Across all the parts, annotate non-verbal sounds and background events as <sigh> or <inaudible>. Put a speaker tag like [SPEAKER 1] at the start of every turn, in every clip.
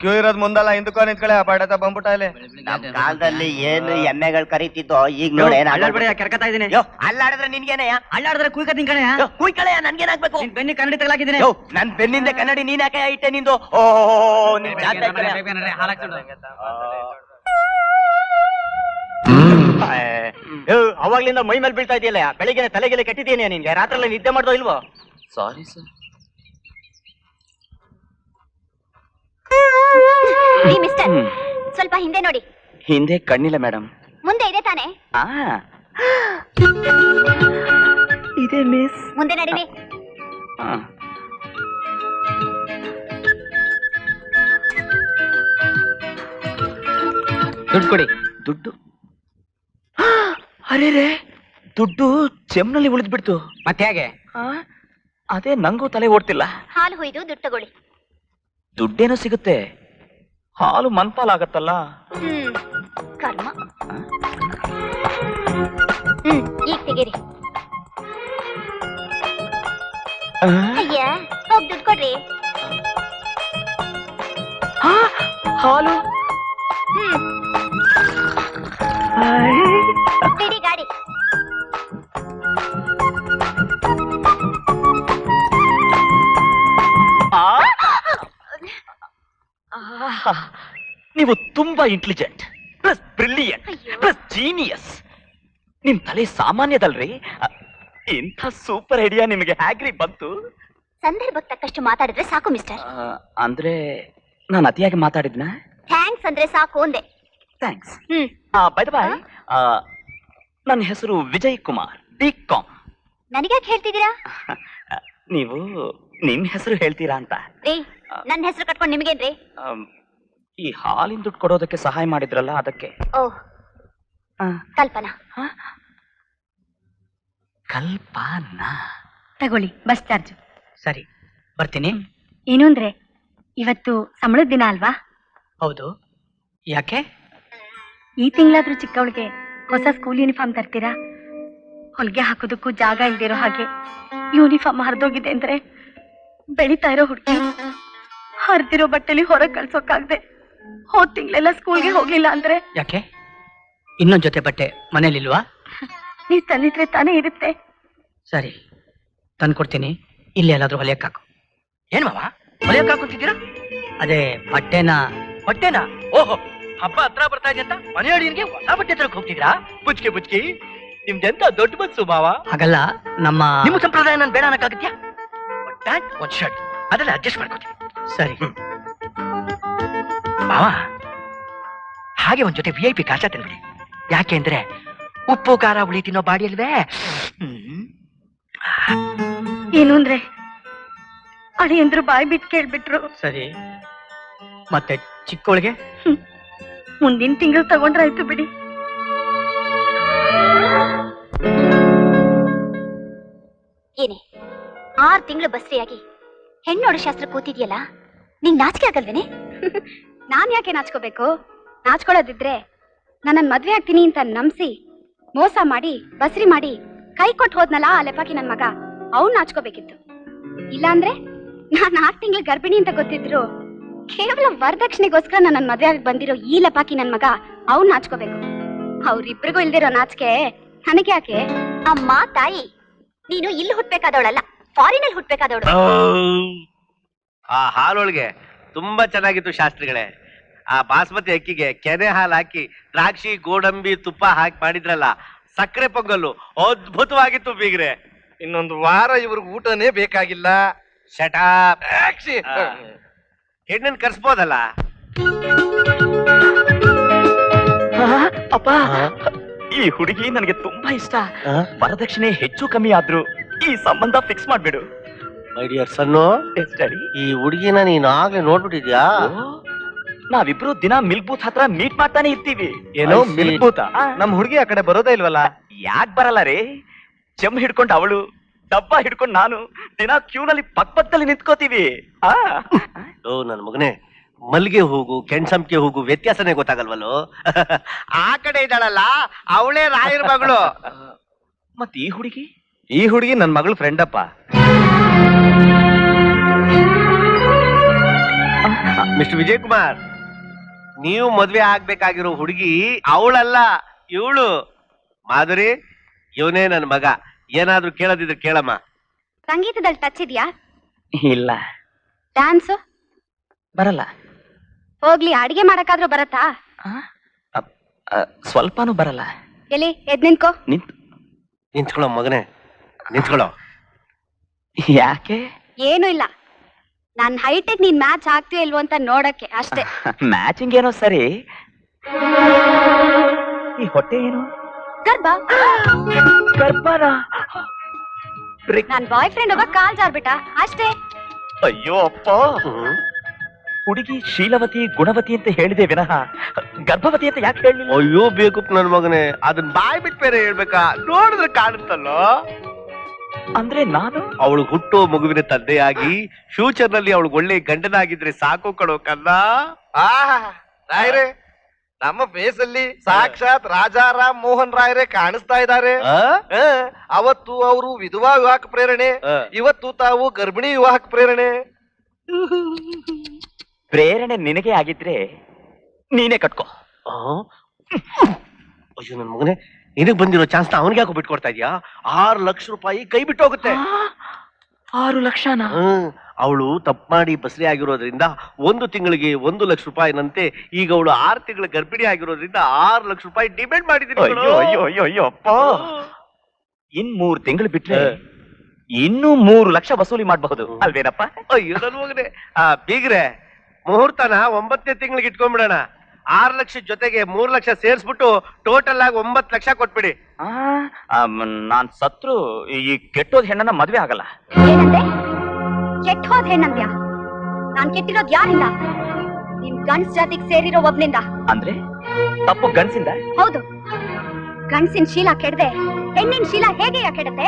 [SPEAKER 1] Q ಇರೋದ್ ಮುಂದಲ್ಲ ಹಿಂದಕ್ಕೋ ನಿಂತ್ಕೊಳ್ಳಿ ಆ ಪಾಠ ಬಂದ್ಬಿಟ್ಟ ಇಲ್ಲಿ.
[SPEAKER 2] ನಮ್ ಕಾಲದಲ್ಲಿ ಏನು ಎಮ್ಮೆಗಳು ಕರೀತಿದ್ದೋ ಈಗ ನೋಡಿ
[SPEAKER 3] ಕೆರ್ಕತಾ ಇದೀನಿ.
[SPEAKER 2] ಯೋ ಅಲ್ಲಾಡಿದ್ರೆ ನಿನ್ಗೇನಯ್ಯ
[SPEAKER 3] ಅಲ್ಲಾಡಿದ್ರೆ ಕುಯ್ಕ ನಿಂಕಣೆ
[SPEAKER 2] ಯೋ ಕುಯ್ಕಳೆಯ ನನ್ಗೇನಾಗ್ಬೇಕು?
[SPEAKER 3] ನಿನ್ ಬೆನ್ನಿ ಕನ್ನಡಿ ತಗಲಾಕಿದ್ದೀನಿ.
[SPEAKER 2] ಯೋ ನನ್ ಬೆನ್ನಿಂದ ಕನ್ನಡಿ ನೀನ್ ಯಾಕೆ ಇಟ್ಟೆ ನಿಂದು? ಓ ಅವಾಗ್ಲಿಂದ ಮೈ ಮೇಲೆ ಬೀಳ್ತಾ ಇದೆಯಲ್ಲ ಬೆಳಿಗ್ಗೆ ತಲೆಗೆಲೆ ಕಟ್ಟಿದ್ದೀನಿ ನಿನ್ಗೆ? ರಾತ್ರಿ ನಿದ್ದೆ ಮಾಡ್ದೋ ಇಲ್ವೋ?
[SPEAKER 1] ಸಾರಿ ಸರ್
[SPEAKER 4] ರೀ ಮಿಸ್ಟರ್ ಸ್ವಲ್ಪ ಹಿಂದೆ ನೋಡಿ.
[SPEAKER 1] ಹಿಂದೆ ಕಣ್ಣಿಲ್ಲ ಮೇಡಮ್
[SPEAKER 4] ಮುಂದೆ ಇದೆ ತಾನೆ.
[SPEAKER 1] ಆ. ಇದೆ ಮಿಸ್
[SPEAKER 4] ಮುಂದೆ ನಡೀರಿ.
[SPEAKER 3] ದುಡ್ಡು ಕೊಡಿ.
[SPEAKER 1] ದುಡ್ಡು? ಅರೆ ರೇ. ದುಡ್ಡು ಚೆಮ್ನಲ್ಲಿ ಉಳಿದ್ಬಿಡ್ತು.
[SPEAKER 3] ಮತ್ತೆ ಹೇಗೆ?
[SPEAKER 1] ಆ, ಅದೇ ನಂಗೂ ತಲೆ ಓಡ್ತಿಲ್ಲ.
[SPEAKER 4] ಹಾಲು ಹುಯ್ದು ದುಡ್ಡು ತಗೊಳ್ಳಿ.
[SPEAKER 1] ದುಡ್ಡೇನೋ ಸಿಗುತ್ತೆ. ಹಾಲು ಮನ್ಪಾಲಾಗತ್ತಲ್ಲ?
[SPEAKER 4] ಹ್ಮ್. ಕರ್ಮ. ಹ್ಮ್ ಈಗ ತೆಗೀರಿ. ಅಯ್ಯ ಹೋಗ್ ದುಡ್ಡು ಕೊಡ್ರಿ.
[SPEAKER 1] ಹಾಲು? ತುಂಬಾ intelligent plus brilliant. Plus genius ನಿಮ್ ತಲೆ ಸಾಮಾನ್ಯದಲ್ರಿ? ಇಂಥ ಸೂಪರ್ ಐಡಿಯಾ ನಿಮಗೆ ಹ್ಯಾಗ್ರಿ ಬಂತು.
[SPEAKER 4] ಸಂದರ್ಭಕ್ಕೆ ತಕ್ಕಷ್ಟು ಮಾತಾಡಿದ್ರೆ ಸಾಕು ಮಿಸ್ಟರ್
[SPEAKER 1] ಆ, ಅಂದ್ರೆ ನಾನು ಅತಿಯಾಗಿ ಮಾತಾಡಿದ್ನ?
[SPEAKER 4] ಥ್ಯಾಂಕ್ಸ್ ಅಂದ್ರೆ ಸಾಕು ಒಂದೇ
[SPEAKER 1] ಥ್ಯಾಂಕ್ಸ್
[SPEAKER 4] ಹ್ಮ್.
[SPEAKER 1] ಬೈ ಬಾಯ್ ನನ್ನ ಹೆಸರು ವಿಜಯ್ ಕುಮಾರ್ ಬಿ ಕಾಮ್
[SPEAKER 4] ನನಗ್ಯಾಕೆ ಹೇಳ್ತಿದ್ದೀರಾ?
[SPEAKER 1] ನೀವು ನಿಮ್ ಹೆಸರು ಹೇಳ್ತೀರಾ ಅಂತ?
[SPEAKER 4] ರೀ ನನ್ನ ಹೆಸರು ಕಟ್ಕೊಂಡು ನಿಮ್ಗೇನ್ರಿ?
[SPEAKER 1] ಆಮ್, ಈ ಹಾಲಿನ ದುಡ್ಡು ಕೊಡೋದಕ್ಕೆ ಸಹಾಯ ಮಾಡಿದ್ರಲ್ಲ ಅದಕ್ಕೆ?
[SPEAKER 4] ಕಲ್ಪನಾ.
[SPEAKER 1] ಹ? ಕಲ್ಪನಾ?
[SPEAKER 5] ತಗೊಳ್ಳಿ ಬಸ್ ಚಾರ್ಜ್.
[SPEAKER 3] ಸರಿ ಬರ್ತೀನಿ.
[SPEAKER 5] ಏನು ಅಂದ್ರೆ ಇವತ್ತು ಸಂಬಳದ ದಿನ ಅಲ್ವಾ?
[SPEAKER 3] ಹೌದು. ಯಾಕೆ?
[SPEAKER 5] ಈ ತಿಂಗಳಾದ್ರೂ ಚಿಕ್ಕವಳಿಗೆ ಹೊಸ ಸ್ಕೂಲ್ ಯೂನಿಫಾರ್ಮ್ ತರ್ತೀರಾ? ಹೊಲಿಗೆ ಹಾಕೋದಕ್ಕೂ ಜಾಗ ಇಲ್ದಿರೋ ಹಾಗೆ ಯೂನಿಫಾರ್ಮ್ ಹರಿದೋಗಿದೆ ಅಂದ್ರೆ ಬೆಳೀತಾ ಇರೋ ಹುಡುಗಿ ಹರಿದಿರೋ ಬಟ್ಟೆಲಿ ಹೊರಗೆ ಕಳ್ಸೋಕಾಗ್ದೆ ಹೋದ್ ತಿಂಗಳೆಲ್ಲ ಸ್ಕೂಲ್ಗೆ ಹೋಗ್ಲಿಲ್ಲ ಅಂದ್ರೆ?
[SPEAKER 3] ಯಾಕೆ? ಇನ್ನೊಂದ್ ಜೊತೆ ಬಟ್ಟೆ ಮನೇಲಿಲ್ವಾ?
[SPEAKER 5] ನೀವ್ ತಂದಿದ್ರೆ ತಾನೇ ಇರುತ್ತೆ.
[SPEAKER 3] ಸರಿ ತಂದ್ಕೊಡ್ತೀನಿ. ಇಲ್ಲಿ ಎಲ್ಲಾದ್ರೂ ಹೊಲಿಯಕ್ ಹಾಕು. ಏನ್ ಮಾವ? ಹೊಲಿಯಕ್ ಹಾಕುತ್ತಿದ್ದೀರಾ? ಅದೇ ಬಟ್ಟೆನ ಬಟ್ಟೆನ? ಓಹೋ ಹಬ್ಬ ಹತ್ರ ಬರ್ತಾ ಇದೆ ಅಂತ ಮನೆ ಅಡಿಯನ್ಗೆ ಹೊಸ ಬಟ್ಟೆ ತರಕ್ ಹೋಗ್ತಿದ್ರಾ ಬುಚ್ಕಿ ಬುಚ್ಕಿ. ನಿಮ್ದೆಂತ ದೊಡ್ಡ ಬಸ್ಸು ಮಾವ? ಹಾಗಲ್ಲ ನಮ್ಮ ನಿಮ್ಮ ಸಂಪ್ರದಾಯ ನಾನು ಬೇಡ ಅನ್ನಕ್ಕಾಗತ್ಯಾ? ಒಂದ್ ಪ್ಯಾಂಟ್ ಒಂದ್ ಶರ್ಟ್ ಅದೆಲ್ಲ ಅಡ್ಜಸ್ಟ್ ಮಾಡ್ಕೋತೀನಿ. ಸರಿ. ಮಾವ ಹಾಗೆ ಒಂದ್ ಜೊತೆ ವಿ ಐ ಪಿ ಕಾಚ ತಿನ್ಬಿಡಿ ಯಾಕೆ ಅಂದ್ರೆ ಉಪ್ಪು ಖಾರ ಹುಳಿ ತಿನ್ನೋ ಬಾಡಿ ಅಲ್ವೇ? ಹ್ಮ್.
[SPEAKER 5] ಏನು ಅಂದ್ರೆ? ಅಳಿಯಂದ್ರು ಬಾಯ್ ಬಿಟ್ಟು ಕೇಳ್ಬಿಟ್ರು.
[SPEAKER 3] ಸರಿ. ಮತ್ತೆ ಚಿಕ್ಕವಳಿಗೆ
[SPEAKER 5] ಮುಂದಿನ ತಿಂಗಳು ತಗೊಂಡ್ರಾಯ್ತು ಬಿಡಿ.
[SPEAKER 4] ಏನೇ ಆರ್ ತಿಂಗಳು ಬಸ್ರಿಯಾಗಿ ಹೆಣ್ಣೋಡ ಶಾಸ್ತ್ರ ಕೂತಿದ್ಯಲ್ಲ ನಿಂಗ್ ನಾಚಿಕೆ ಆಗಲ್ವೇನೆ?
[SPEAKER 6] ನಾನ್ ಯಾಕೆ ನಾಚ್ಕೋಬೇಕು? ನಾಚ್ಕೊಳ್ಳೋದಿದ್ರೆ ನನ್ನನ್ ಮದ್ವೆ ಆಗ್ತೀನಿ ಅಂತ ನಂಬಿಸಿ, ಮೋಸ ಮಾಡಿ, ಬಸ್ರಿ ಮಾಡಿ ಕೈ ಕೊಟ್ಟು ಹೋದ್ನಲ್ಲ ಆ ಲೆಪಾಕಿ ನನ್ ಮಗ, ಅವ್ನ್ ನಾಚ್ಕೋಬೇಕಿತ್ತು. ಇಲ್ಲಾಂದ್ರೆ ನಾನ್ ಆರ್ ತಿಂಗಳು ಗರ್ಭಿಣಿ ಅಂತ ಗೊತ್ತಿದ್ರು, ಕೇವಲ ವರದಕ್ಷಿಣೆಗೋಸ್ಕರ ನನ್ನ ಮದ್ವೆ ಆಗಿ ಬಂದಿರೋ ಈ ಲಪಾಕಿ ನನ್ ಮಗ ಅವ್ನ್ ನಾಚ್ಕೋಬೇಕು. ಅವ್ರಿಬ್ರಿಗೂ ಇಲ್ದಿರೋ ನಾಚಿಕೆ, ನನಗೆ ಯಾಕೆ?
[SPEAKER 4] ಅಮ್ಮ ತಾಯಿ ನೀನು ಇಲ್ಲಿ ಹುಟ್ಬೇಕಾದವಳಲ್ಲ ಫಾರಿನಲ್ಲಿ ಹುಟ್ಬೇಕಾದವಳು.
[SPEAKER 7] ಆ ಹಾಲೊಳಗೆ ತುಂಬಾ ಚೆನ್ನಾಗಿತ್ತು ಶಾಸ್ತ್ರಿಗಳೇ. ಆ ಬಾಸ್ಮತಿ ಅಕ್ಕಿಗೆ ಕೆನೆ ಹಾಲು ಹಾಕಿ ದ್ರಾಕ್ಷಿ ಗೋಡಂಬಿ ತುಪ್ಪ ಹಾಕಿ ಮಾಡಿದ್ರಲ್ಲ ಸಕ್ಕರೆ ಪೊಂಗಲ್ಲು ಅದ್ಭುತವಾಗಿತ್ತು ಬೀಗ್ರೆ.
[SPEAKER 8] ಇನ್ನೊಂದು ವಾರ ಇವ್ರಿಗೆ ಊಟನೇ ಬೇಕಾಗಿಲ್ಲ. ಶಟಾ.
[SPEAKER 7] ಹೆಣ್ಣನ್ ಕರ್ಸ್ಬೋದಲ್ಲ?
[SPEAKER 1] ಅಪ್ಪ. ಈ ಹುಡುಗಿ ನನಗೆ ತುಂಬಾ ಇಷ್ಟ. ವರದಕ್ಷಿಣೆ ಹೆಚ್ಚು ಕಮ್ಮಿ ಆದ್ರೂ ಈ ಸಂಬಂಧ ಫಿಕ್ಸ್ ಮಾಡ್ಬಿಡು.
[SPEAKER 7] ಮೈ ಡಿಯರ್ ಸನ್ನು ಈ ಹುಡುಗಿನ ನೀನು ಆಗ್ಲೇ ನೋಡ್ಬಿಟ್ಟಿದ್ಯಾ?
[SPEAKER 1] ನಾವಿಬ್ರು ದಿನ ಮಿಲ್ಕ್ ಬೂತ್ ಹತ್ರ ಮೀಟ್ ಮಾಡ್ತಾನೆ ಇರ್ತೀವಿ.
[SPEAKER 8] ಏನೋ
[SPEAKER 7] I see.
[SPEAKER 8] ಮಿಲ್ಕ್ ಬೂತ? ನಮ್ ಹುಡುಗಿ ಆ ಕಡೆ ಬರೋದೇ ಇಲ್ವಲ್ಲ?
[SPEAKER 1] ಯಾಕ್ ಬರಲ್ಲ ರೀ? ಚೆಮ್ ಹಿಡ್ಕೊಂಡು ಅವಳು ಡಬ್ಬ ಹಿಡ್ಕೊಂಡು ನಾನು ದಿನ ಕ್ಯೂನಲ್ಲಿ ಪಕ್ಕದಲ್ಲಿ ನಿಂತ್ಕೋತೀವಿ. ಆ. <laughs>
[SPEAKER 7] ಓ ನನ್ನ ಮಗನೇ ಮಲ್ಲಿಗೆ ಹೋಗು ಕೆಣ್ಸಂಪಿಗೆ ಹೋಗು ವ್ಯತ್ಯಾಸನೇ ಗೊತ್ತಾಗಲ್ವಲ್ಲೋ? <laughs> ಆ ಕಡೆ ಇದ್ದಾಳಲ್ಲ ಅವಳೇ ರಾಯರ ಮಗಳು. <laughs>
[SPEAKER 1] ಮತ್ ಈ ಹುಡುಗಿ?
[SPEAKER 8] ಈ ಹುಡುಗಿ ನನ್ ಮಗಳ ಫ್ರೆಂಡ್ ಅಪ್ಪ.
[SPEAKER 7] ಮಿಸ್ಟರ್ ವಿಜಯ್ ಕುಮಾರ್ ನೀವು ಮದ್ವೆ ಆಗ್ಬೇಕಾಗಿರೋ ಹುಡುಗಿ ಅವಳಲ್ಲ ಇವಳು. ಮಾಧುರಿ ಇವನೇ ನನ್ನ ಮಗ. ಏನಾದ್ರೂ ಕೇಳದಿದ್ರೆ ಕೇಳಮ್ಮ.
[SPEAKER 6] ಸಂಗೀತದಲ್ಲಿ ಟಚ್ ಇದೆಯಾ?
[SPEAKER 1] ಇಲ್ಲ.
[SPEAKER 6] ಡ್ಯಾನ್ಸ್
[SPEAKER 1] ಬರಲ್ಲ.
[SPEAKER 6] ಹೋಗ್ಲಿ ಅಡಿಗೆ ಮಾಡಕ್ಕಾದ್ರೂ ಬರತ್ತಾ?
[SPEAKER 1] ಸ್ವಲ್ಪನೂ ಬರಲ್ಲ.
[SPEAKER 6] ಎಲ್ಲಿ ಎದ್ ನಿಂತ್ಕೋ.
[SPEAKER 1] ನಿಂತ್
[SPEAKER 7] ನಿಂತ್ಕೊಳ್ಳೋ ಮಗನೇ ನಿಂತ್ಕೊಳ್ಳೋ.
[SPEAKER 1] ಯಾಕೆ?
[SPEAKER 6] ಏನು ಇಲ್ಲ. ನನ್ ಹೈಟೆಕ್ ನೀನ್ ಮ್ಯಾಚ್ ಆಗ್ತೀಯೋ ಇಲ್ವೋ ಅಂತ ನೋಡಕ್ಕೆ ಅಷ್ಟೇ. <laughs>
[SPEAKER 1] ಮ್ಯಾಚಿಂಗ್ ಏನೋ ಸರಿ. ಈ ಹೊಟ್ಟೆ ಏನು?
[SPEAKER 6] ಗರ್ಭ.
[SPEAKER 1] ಗರ್ಭನ?
[SPEAKER 6] ನನ್ ಬಾಯ್ ಫ್ರೆಂಡ್ ಒಬ್ಬ ಕಾಲ್ ಜಾರ್ಬಿಟ್ಟ ಅಷ್ಟೇ.
[SPEAKER 1] ಅಯ್ಯೋ ಅಪ್ಪ. ಹುಡುಗಿ ಶೀಲವತಿ ಗುಣವತಿ ಅಂತ ಹೇಳಿದೆ ವಿನಃ. ಗರ್ಭವತಿ ಅಂತ ಯಾಕೆ ಹೇಳಿ
[SPEAKER 7] ಅಯ್ಯೋ ಬೇಕು ನನ್ ಮಗನೇ. ಅದನ್ ಬಾಯ್ ಬಿಟ್ಟು ಬೇರೆ ಹೇಳ್ಬೇಕಾ? ನೋಡಿದ್ರೆ ಕಾಣುತ್ತಲ್ಲೋ?
[SPEAKER 1] ಅಂದ್ರೆ ನಾನು?
[SPEAKER 7] ಅವಳು ಹುಟ್ಟೋ ಮಗುವಿನ ತಂದೆಯಾಗಿ ಫ್ಯೂಚರ್ನಲ್ಲಿ ಅವಳು ಒಳ್ಳೆ ಗಂಡನಾಗಿದ್ರೆ ಸಾಕು ಕಣೋ ಕಲ್ಲ
[SPEAKER 8] ನಮ್ಮ ಫೇಸ್ ನಮ್ಮ ಬೇಸಲ್ಲಿ ಸಾಕ್ಷಾತ್ ರಾಜಾರಾಮ್ ಮೋಹನ್ ರಾಯರೇ ಕಾಣಿಸ್ತಾ ಇದ್ದಾರೆ. ಅವತ್ತು ಅವರು ವಿಧವಾ ವಿವಾಹಕ್ಕೆ ಪ್ರೇರಣೆ ಇವತ್ತು ತಾವು ಗರ್ಭಿಣಿ ವಿವಾಹಕ್ಕೆ ಪ್ರೇರಣೆ.
[SPEAKER 1] ಪ್ರೇರಣೆ ನಿನಗೆ ಆಗಿದ್ರೆ ನೀನೇ ಕಟ್ಕೋ.
[SPEAKER 7] ಆ? ಅಯ್ಯೋ ನನ್ ಮಗನೇ ನಿನಗ್ ಬಂದಿರೋ ಚಾನ್ಸ್ನ ಅವನಿಗೆ ಯಾಕೋ ಬಿಟ್ಕೊಡ್ತಾ ಇದೀಯಾ? ಆರು ಲಕ್ಷ ರೂಪಾಯಿ ಕೈ ಬಿಟ್ಟು ಹೋಗುತ್ತೆ.
[SPEAKER 1] ಆರು ಲಕ್ಷನಾ?
[SPEAKER 7] ಅವಳು ತಪ್ಪು ಮಾಡಿ ಬಸರಿ ಆಗಿರೋದ್ರಿಂದ ಒಂದು ತಿಂಗಳಿಗೆ ಒಂದು ಲಕ್ಷ ರೂಪಾಯಿನಂತೆ ಈಗ ಅವಳು ಆರು ತಿಂಗಳ ಗರ್ಭಿಣಿ ಆಗಿರೋದ್ರಿಂದ ಆರು ಲಕ್ಷ ರೂಪಾಯಿ ಡಿಮ್ಯಾಂಡ್ ಮಾಡಿದ್ರು ಕಣೋ.
[SPEAKER 1] ಅಯ್ಯೋ ಅಯ್ಯೋ ಅಯ್ಯೋ ಅಯ್ಯೋ ಅಪ್ಪ. ಇನ್ ಮೂರ್ ತಿಂಗಳು ಬಿಟ್ರೆ
[SPEAKER 7] ಇನ್ನು
[SPEAKER 1] ಇನ್ನೂ ಮೂರು ಲಕ್ಷ ವಸೂಲಿ ಮಾಡಬಹುದು. ಅಲ್ವೇನಪ್ಪ?
[SPEAKER 7] ಅಯ್ಯೋ ನನ್ ಮಗನೇ. ಆ ಬೀಗ್ರೆ ಮುಹೂರ್ತನ ಒಂಬತ್ತನೇ ತಿಂಗಳಿಗೆ ಇಟ್ಕೊಂಡ್ಬಿಡೋಣ. ಆರು ಲಕ್ಷ ಜೊತೆಗೆ ಮೂರ್ ಲಕ್ಷ ಸೇರ್ಸ್ಬಿಟ್ಟು ಟೋಟಲ್ ಆಗಿ ಒಂಬತ್ತು ಲಕ್ಷ ಕೊಟ್ಬಿಡಿ.
[SPEAKER 1] ನಾನ್ ಸತ್ರು ಈ ಕೆಟ್ಟೋದ್ ಹೆಣ್ಣನ್ನ ಮದ್ವೆ ಆಗಲ್ಲ.
[SPEAKER 6] ಏನಂದೆ ಕೆಟ್ಟ ಹೋದ್ ಹೆಣ್ಣಂದ್ಯಾ? ನಾನ್ ಕೆಟ್ಟಿರೋದ್ ಯಾರಿಂದ? ನಿಮ್ ಗಂಡ್ಸ್ ಜಾತಿಗ್ ಸೇರಿರೋ ಒಬ್ನಿಂದ?
[SPEAKER 1] ಅಂದ್ರೆ? ತಪ್ಪು ಗಂಡ್ಸಿಂದ?
[SPEAKER 6] ಹೌದು. ಗಂಡ್ಸಿನ ಶೀಲ ಕೆಡದೆ ಹೆಣ್ಣಿನ ಶೀಲ ಹೇಗೆ ಕೆಡತ್ತೆ?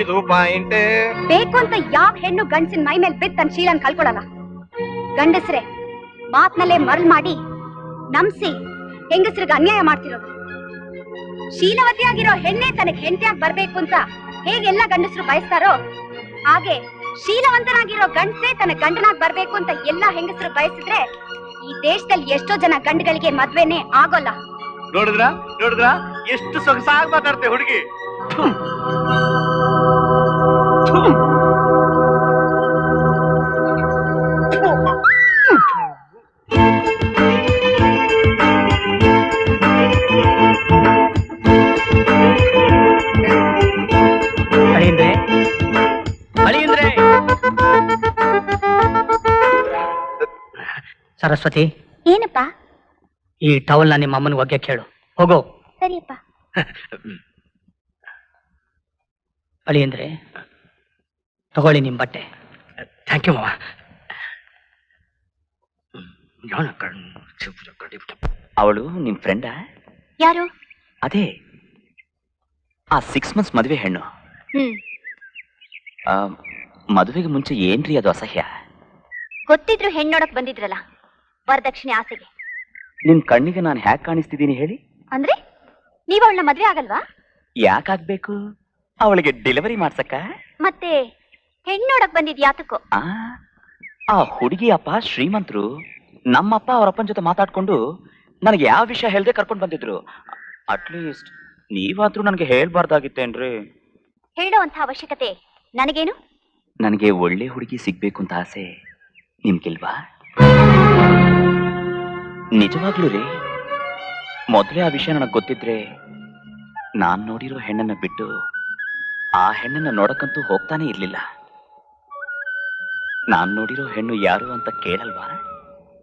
[SPEAKER 8] ಇದು ಪಾಯಿಂಟ್.
[SPEAKER 6] ಬೇಕು ಅಂತ ಯಾವ ಹೆಣ್ಣು ಗಂಡ್ಸಿನ ಮೈ ಮೇಲೆ ಬಿದ್ದ ತನ್ನ ಶೀಲನ್ ಕಳ್ಕೊಳಲ್ಲ? ಗಂಡಸ್ರೆ ಮಾತ್ನಲ್ಲೇ ಮರಳ್ ಮಾಡಿ ನಂಬ್ಸಿ ಹೆಂಗಸರಿಗೆ ಅನ್ಯಾಯ ಮಾಡ್ತಿರೋದು. ಶೀಲವತಿಯಾಗಿರೋ ಹೆಣ್ಣೆ ತನಗೆ ಹೆಂಡತಿಯಾಗಿ ಬರ್ಬೇಕು ಅಂತ ಹೇಗೆಲ್ಲ ಗಂಡಸರು ಬಯಸ್ತಾರೋ, ಹಾಗೆ ಶೀಲವಂತನಾಗಿರೋ ಗಂಡಸೇ ತನ್ನ ಗಂಡನಾಗ್ ಬರ್ಬೇಕು ಅಂತ ಎಲ್ಲಾ ಹೆಂಗಸರು ಬಯಸಿದ್ರೆ ಈ ದೇಶದಲ್ಲಿ ಎಷ್ಟೋ ಜನ ಗಂಡುಗಳಿಗೆ ಮದ್ವೆನೆ ಆಗೋಲ್ಲ.
[SPEAKER 7] ನೋಡಿದ್ರ? ನೋಡಿದ್ರ? ಎಷ್ಟು ಸೊಗಸಾಗಿ ಮಾತಾಡ್ತೆ ಹುಡುಗಿ.
[SPEAKER 3] ಸರಸ್ವತಿ.
[SPEAKER 6] ಏನಪ್ಪ?
[SPEAKER 3] ಈ ಟವಲ್ನ ನಿಮ್ಮ ಅಮ್ಮನ ಒಗ್ಗೆ ಕೇಳು. ಹೋಗೋ.
[SPEAKER 6] ಸರಿಯಪ್ಪ. <laughs>
[SPEAKER 3] ಅಳಿಯಂದ್ರೆ ತಗೊಳ್ಳಿ ನಿಮ್ ಬಟ್ಟೆ. ಥ್ಯಾಂಕ್ ಯು ಮಾವ.
[SPEAKER 1] ಅವಳು ನಿಮ್ ಫ್ರೆಂಡ
[SPEAKER 6] ಯಾರು?
[SPEAKER 1] ಅದೇ ಆ ಸಿಕ್ಸ್ ಮಂತ್ಸ್ ಮದ್ವೆ ಹೆಣ್ಣು.
[SPEAKER 6] ಹ್ಮ್.
[SPEAKER 1] ಆ, ಮದುವೆಗೆ ಮುಂಚೆ ಏನ್ರಿ ಅದು ಅಸಹ್ಯ?
[SPEAKER 4] ಗೊತ್ತಿದ್ರು ಹೆಣ್ಣೋಡಕ್ ಬಂದಿದ್ರಲ್ಲ. ವರದಕ್ಷಿಣೆ ಆಸೆಗೆ.
[SPEAKER 1] ನಿಮ್ ಕಣ್ಣಿಗೆ ನಾನು ಹ್ಯಾಕ್ ಕಾಣಿಸ್ತಿದ್ದೀನಿ ಹೇಳಿ.
[SPEAKER 4] ಅಂದ್ರೆ ನೀವ್ ಅವಳನ್ನ ಮದ್ವೆ ಆಗಲ್ವಾ?
[SPEAKER 1] ಯಾಕಾಗ್ಬೇಕು? ಅವಳಿಗೆ ಡೆಲಿವರಿ ಮಾಡ್ಸಕ್ಕ?
[SPEAKER 4] ಮತ್ತೆ ಬಂದಿದ್ ಯಾತಕ್ಕೋ
[SPEAKER 1] ಆ ಆ ಹುಡುಗಿ ಅಪ್ಪ ಶ್ರೀಮಂತರು ನಮ್ಮಪ್ಪ ಅವರಪ್ಪನ ಜೊತೆ ಮಾತಾಡ್ಕೊಂಡು ನನಗೆ ಯಾವ ವಿಷಯ ಹೇಳದೆ ಕರ್ಕೊಂಡು ಬಂದಿದ್ರು. ಅಟ್ಲೀಸ್ಟ್ ನೀವಾದ್ರೂ ನನಗೆ ಹೇಳ್ಬಾರ್ದಾಗಿತ್ತೇನ್ರಿ?
[SPEAKER 4] ಹೇಳುವಂತ ಅವಶ್ಯಕತೆ ನನಗೇನು?
[SPEAKER 1] ನನಗೆ ಒಳ್ಳೆ ಹುಡುಗಿ ಸಿಗ್ಬೇಕು ಅಂತ ಆಸೆ. ನಿಮ್ಗಿಲ್ವಾ? ನಿಜವಾಗ್ಲೂ ರೀ? ಮೊದಲೇ ಆ ವಿಷಯ ನನಗೆ ಗೊತ್ತಿದ್ರೆ ನಾನ್ ನೋಡಿರೋ ಹೆಣ್ಣನ್ನ ಬಿಟ್ಟು ಆ ಹೆಣ್ಣನ್ನ ನೋಡಕ್ಕಂತೂ ಹೋಗ್ತಾನೆ ಇರ್ಲಿಲ್ಲ. ನಾನ್ ನೋಡಿರೋ ಹೆಣ್ಣು ಯಾರು ಅಂತ ಕೇಳಲ್ವಾ?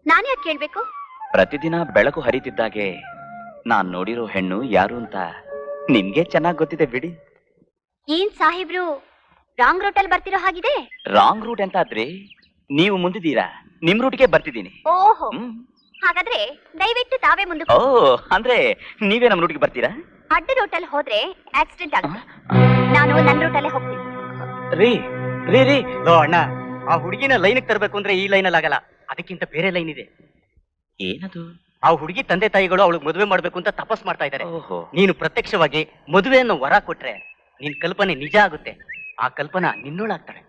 [SPEAKER 4] ನಾನು ಯಾಕೆ ಕೇಳ್ಬೇಕು?
[SPEAKER 1] ಪ್ರತಿದಿನ ಬೆಳಕು ಹರಿತಿದ್ದಾಗೆ ನಾನ್ ನೋಡಿರೋ ಹೆಣ್ಣು ಯಾರು ಅಂತ ನಿಮ್ಗೆ ಚೆನ್ನಾಗ್ ಗೊತ್ತಿದೆ ಬಿಡಿ.
[SPEAKER 4] ಏನ್ ಸಾಹೇಬ್ರು ರಾಂಗ್ ರೂಟಲ್ಲಿ ಬರ್ತಿರೋ ಹಾಗಿದೆ?
[SPEAKER 1] ರಾಂಗ್ ರೂಟ್ ಅಂತ ಆದ್ರೆ ನೀವು ಮುಂದಿದ್ದೀರಾ? ನಿಮ್ ರೂಟ್ಗೆ ಬರ್ತಿದ್ದೀನಿ.
[SPEAKER 4] ಓಹೋ.
[SPEAKER 1] ಹ್ಮ್.
[SPEAKER 4] ಹಾಗಾದ್ರೆ ದಯವಿಟ್ಟು ತಾವೇ ಮುಂದೆ
[SPEAKER 1] ಓ ಅಂದ್ರೆ ನೀವೇ ನಮ್ ರೂಟ್ಗೆ ಬರ್ತೀರಾ?
[SPEAKER 4] ಅಡ್ಡ ರೋಟಲ್ ಹೋದ್ರೆ ಆಕ್ಸಿಡೆಂಟ್ ಆಗುತ್ತೆ. ನಾನು ನನ್ನ ರೂಟಲ್ಲೇ ಹೋಗ್ತೀನಿ.
[SPEAKER 1] ರೀ ರೀ ರೀ.
[SPEAKER 2] ಲೋ ಅಣ್ಣ ಆ ಹುಡುಗಿನ ಲೈನ್ ತರಬೇಕು ಅಂದ್ರೆ ಈ ಲೈನ್ ಅಲ್ಲಿ ಆಗಲ್ಲ ಅದಕ್ಕಿಂತ ಬೇರೆ ಲೈನ್ ಇದೆ.
[SPEAKER 1] ಏನದು?
[SPEAKER 2] ಆ ಹುಡುಗಿ ತಂದೆ ತಾಯಿಗಳು ಅವಳಿಗೆ ಮದುವೆ ಮಾಡ್ಬೇಕು ಅಂತ ತಪಸ್ ಮಾಡ್ತಾ ಇದ್ದಾರೆ.
[SPEAKER 1] ಓಹೋ.
[SPEAKER 2] ನೀನು ಪ್ರತ್ಯಕ್ಷವಾಗಿ ಮದುವೆಯನ್ನು ವರ ಕೊಟ್ರೆ ನಿನ್ ಕಲ್ಪನೆ ನಿಜ ಆಗುತ್ತೆ. ಆ ಕಲ್ಪನಾ ನಿನ್ನೋಳಾಗ್ತಾಳೆ